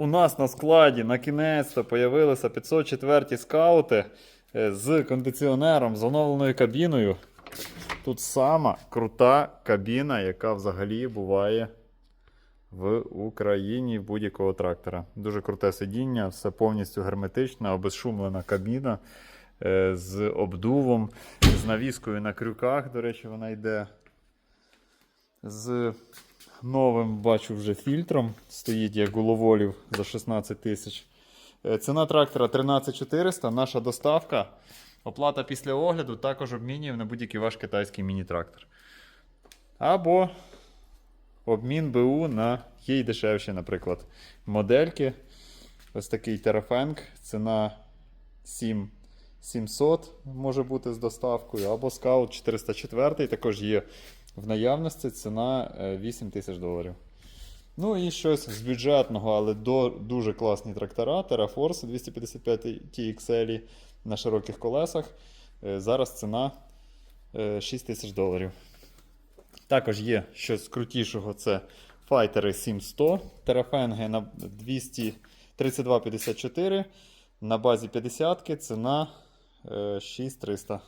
У нас на складі на кінець-то появилися 504 скаути е, з кондиціонером, з оновленою кабіною. Тут сама крута кабіна, яка взагалі буває в Україні будь-якого трактора. Дуже круте сидіння, все повністю герметична, обезшумлена кабіна е, з обдувом, з навіскою на крюках. До речі, вона йде з новим, бачу, вже фільтром. Стоїть як у Ловолів за 16 тисяч. Е, Ціна трактора 13400. Наша доставка. Оплата після огляду також обмінюємо на будь-який ваш китайський міні-трактор. Або обмін БУ на є й дешевші, наприклад, модельки. Ось такий Terrafeng. Ціна 7700 може бути з доставкою. Або Scout 404 також є в наявності. Ціна е, 8 тисяч доларів. Ну і щось з бюджетного, але до, дуже класні трактора. TerraForce 255 TXL на широких колесах. Е, Зараз ціна е, 6 тисяч доларів. Також є щось крутішого, це файтери 7100, терафенги на 232,54 на базі 50 ціна е, 6300.